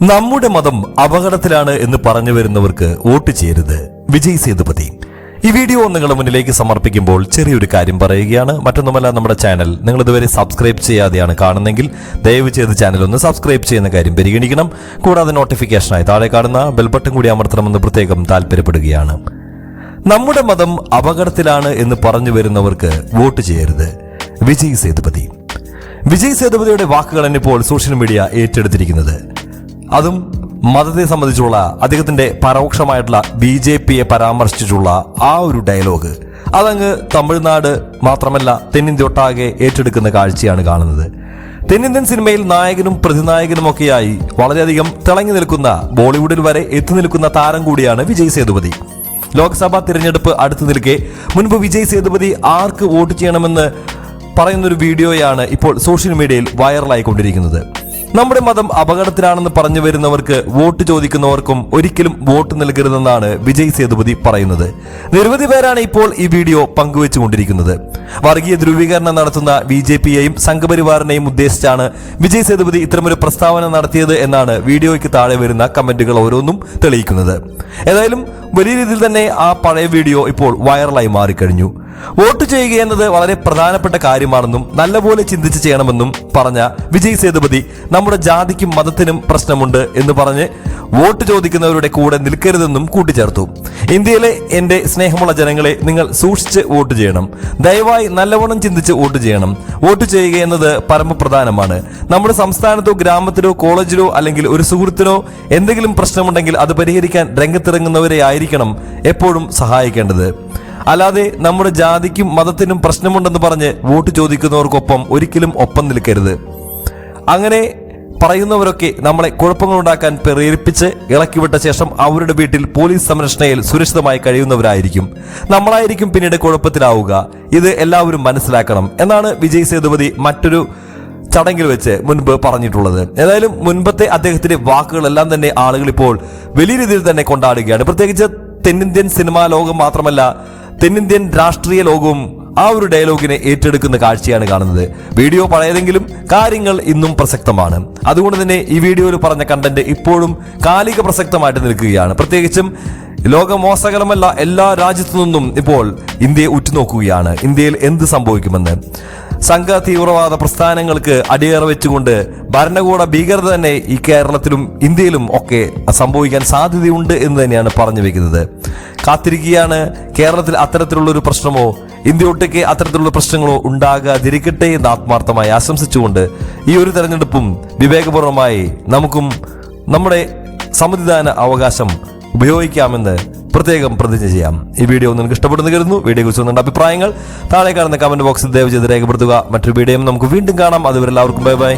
നമ്മുടെ മതം അപകടത്തിലാണ് എന്ന് പറഞ്ഞു വരുന്നവർക്ക് വോട്ട് ചെയ്യരുത്. വിജയ് സേതുപതി. ഈ വീഡിയോ നിങ്ങളുടെ മുന്നിലേക്ക് സമർപ്പിക്കുമ്പോൾ ചെറിയൊരു കാര്യം പറയുകയാണ്. മറ്റൊന്നുമല്ല നമ്മുടെ ചാനൽ നിങ്ങൾ ഇതുവരെ സബ്സ്ക്രൈബ് ചെയ്യാതെയാണ് കാണുന്നെങ്കിൽ ദയവ് ചെയ്ത് ചാനൽ ഒന്ന് സബ്സ്ക്രൈബ് ചെയ്യുന്ന കാര്യം പരിഗണിക്കണം. കൂടാതെ നോട്ടിഫിക്കേഷനായി താഴെ കാണുന്ന ബെൽബട്ടൺ കൂടി അമർത്തണമെന്ന് പ്രത്യേകം താല്പര്യപ്പെടുകയാണ്. നമ്മുടെ മതം അപകടത്തിലാണ് എന്ന് പറഞ്ഞു വരുന്നവർക്ക് വോട്ട് ചെയ്യരുത്. വിജയ് സേതുപതി. വിജയ് സേതുപതിയുടെ വാക്കുകളാണ് ഇപ്പോൾ സോഷ്യൽ മീഡിയ ഏറ്റെടുത്തിരിക്കുന്നത്. അതും മതത്തെ സംബന്ധിച്ചുള്ള അദ്ദേഹത്തിന്റെ പരോക്ഷമായിട്ടുള്ള ബി ജെ പിയെ പരാമർശിച്ചിട്ടുള്ള ആ ഒരു ഡയലോഗ്. അതങ്ങ് തമിഴ്നാട് മാത്രമല്ല തെന്നിന്ത്യ ഒട്ടാകെ ഏറ്റെടുക്കുന്ന കാഴ്ചയാണ് കാണുന്നത്. തെന്നിന്ത്യൻ സിനിമയിൽ നായകനും പ്രതിനായകനുമൊക്കെയായി വളരെയധികം തിളങ്ങി നിൽക്കുന്ന ബോളിവുഡിൽ വരെ എത്തി നിൽക്കുന്ന താരം കൂടിയാണ് വിജയ് സേതുപതി. ലോക്സഭാ തിരഞ്ഞെടുപ്പ് അടുത്തു നിൽക്കെ മുൻപ് വിജയ് സേതുപതി ആർക്ക് വോട്ട് ചെയ്യണമെന്ന് പറയുന്നൊരു വീഡിയോയാണ് ഇപ്പോൾ സോഷ്യൽ മീഡിയയിൽ വൈറലായിക്കൊണ്ടിരിക്കുന്നത്. നമ്മുടെ മതം അപകടത്തിലാണെന്ന് പറഞ്ഞു വരുന്നവർക്ക് വോട്ട് ചോദിക്കുന്നവർക്കും ഒരിക്കലും വോട്ട് നൽകരുതെന്നാണ് വിജയ് സേതുപതി പറയുന്നത്. നിരവധി പേരാണ് ഇപ്പോൾ ഈ വീഡിയോ പങ്കുവെച്ചുകൊണ്ടിരിക്കുന്നത്. വർഗീയ ധ്രുവീകരണം നടത്തുന്ന ബി ജെ പിയെയും സംഘപരിവാറിനെയും ഉദ്ദേശിച്ചാണ് വിജയ് സേതുപതി ഇത്തരമൊരു പ്രസ്താവന നടത്തിയത് എന്നാണ് വീഡിയോയ്ക്ക് താഴെ വരുന്ന കമന്റുകൾ ഓരോന്നും തെളിയിക്കുന്നത്. ഏതായാലും വലിയ രീതിയിൽ തന്നെ ആ പഴയ വീഡിയോ ഇപ്പോൾ വൈറലായി മാറിക്കഴിഞ്ഞു. വോട്ട് ചെയ്യുക എന്നത് വളരെ പ്രധാനപ്പെട്ട കാര്യമാണെന്നും നല്ലപോലെ ചിന്തിച്ച് ചെയ്യണമെന്നും പറഞ്ഞ വിജയ് സേതുപതി നമ്മുടെ ജാതിക്കും മതത്തിനും പ്രശ്നമുണ്ട് എന്ന് പറഞ്ഞ് വോട്ട് ചോദിക്കുന്നവരുടെ കൂടെ നിൽക്കരുതെന്നും കൂട്ടിച്ചേർത്തു. ഇന്ത്യയിലെ എന്റെ സ്നേഹമുള്ള ജനങ്ങളെ നിങ്ങൾ സൂക്ഷിച്ച് വോട്ട് ചെയ്യണം. ദയവായി നല്ലവണ്ണം ചിന്തിച്ച് വോട്ട് ചെയ്യണം. വോട്ട് ചെയ്യുക എന്നത് പരമപ്രധാനമാണ്. നമ്മുടെ സംസ്ഥാനത്തോ ഗ്രാമത്തിലോ കോളേജിലോ അല്ലെങ്കിൽ ഒരു സുഹൃത്തിനോ എന്തെങ്കിലും പ്രശ്നമുണ്ടെങ്കിൽ അത് പരിഹരിക്കാൻ രംഗത്തിറങ്ങുന്നവരെ ആയിരിക്കണം എപ്പോഴും സഹായിക്കേണ്ടത്. അല്ലാതെ നമ്മുടെ ജാതിക്കും മതത്തിനും പ്രശ്നമുണ്ടെന്ന് പറഞ്ഞ് വോട്ട് ചോദിക്കുന്നവർക്കൊപ്പം ഒരിക്കലും ഒപ്പം നിൽക്കരുത്. അങ്ങനെ പറയുന്നവരൊക്കെ നമ്മളെ കുഴപ്പങ്ങളുണ്ടാക്കാൻ പ്രേരിപ്പിച്ച് ഇളക്കിവിട്ട ശേഷം അവരുടെ വീട്ടിൽ പോലീസ് സംരക്ഷണയിൽ സുരക്ഷിതമായി കഴിയുന്നവരായിരിക്കും. നമ്മളായിരിക്കും പിന്നീട് കുഴപ്പത്തിലാവുക. ഇത് എല്ലാവരും മനസ്സിലാക്കണം എന്നാണ് വിജയ് സേതുപതി മറ്റൊരു ചടങ്ങിൽ വെച്ച് മുൻപ് പറഞ്ഞിട്ടുള്ളത്. ഏതായാലും മുൻപത്തെ അദ്ദേഹത്തിന്റെ വാക്കുകളെല്ലാം തന്നെ ആളുകൾ ഇപ്പോൾ വലിയ രീതിയിൽ തന്നെ കൊണ്ടാടുകയാണ്. പ്രത്യേകിച്ച് തെന്നിന്ത്യൻ സിനിമാ ലോകം മാത്രമല്ല തെന്നിന്ത്യൻ രാഷ്ട്രീയ ലോകവും ആ ഒരു ഡയലോഗിനെ ഏറ്റെടുക്കുന്ന കാഴ്ചയാണ് കാണുന്നത്. വീഡിയോ പഴയതെങ്കിലും കാര്യങ്ങൾ ഇന്നും പ്രസക്തമാണ്. അതുകൊണ്ട് തന്നെ ഈ വീഡിയോയിൽ പറഞ്ഞ കണ്ടന്റ് ഇപ്പോഴും കാലിക പ്രസക്തമായിട്ട് നിൽക്കുകയാണ്. പ്രത്യേകിച്ചും ലോകമോശകരമല്ല എല്ലാ രാജ്യത്തു നിന്നും ഇപ്പോൾ ഇന്ത്യയെ ഉറ്റുനോക്കുകയാണ്. ഇന്ത്യയിൽ എന്ത് സംഭവിക്കുമെന്ന്. സംഘ തീവ്രവാദ പ്രസ്ഥാനങ്ങൾക്ക് അടിയറ വെച്ചുകൊണ്ട് ഭരണകൂട ഭീകരത തന്നെ ഈ കേരളത്തിലും ഇന്ത്യയിലും ഒക്കെ സംഭവിക്കാൻ സാധ്യതയുണ്ട് എന്ന് തന്നെയാണ് പറഞ്ഞു വെക്കുന്നത്. കാത്തിരിക്കുകയാണ് കേരളത്തിൽ അത്തരത്തിലുള്ള ഒരു പ്രശ്നമോ ഇന്ത്യ ഒട്ടേക്ക് അത്തരത്തിലുള്ള പ്രശ്നങ്ങളോ ഉണ്ടാകാതിരിക്കട്ടെ എന്ന് ആത്മാർത്ഥമായി ആശംസിച്ചുകൊണ്ട് ഈ ഒരു തെരഞ്ഞെടുപ്പും വിവേകപൂർവമായി നമുക്കും നമ്മുടെ സമ്മതിദാന അവകാശം ഉപയോഗിക്കാമെന്ന് പ്രത്യേകം പ്രതിജ്ഞ ചെയ്യാം. ഈ വീഡിയോ നിങ്ങൾക്ക് ഇഷ്ടപ്പെടുന്നു കരുതുന്നു. വീഡിയോ കുറിച്ച് നിങ്ങളുടെ അഭിപ്രായങ്ങൾ താഴെ കാണുന്ന കമന്റ് ബോക്സിൽ ദയവ് ചെയ്ത് രേഖപ്പെടുത്തുക. മറ്റൊരു വീഡിയോയും നമുക്ക് വീണ്ടും കാണാം. അതുവരെ എല്ലാവർക്കും ബൈ ബൈ.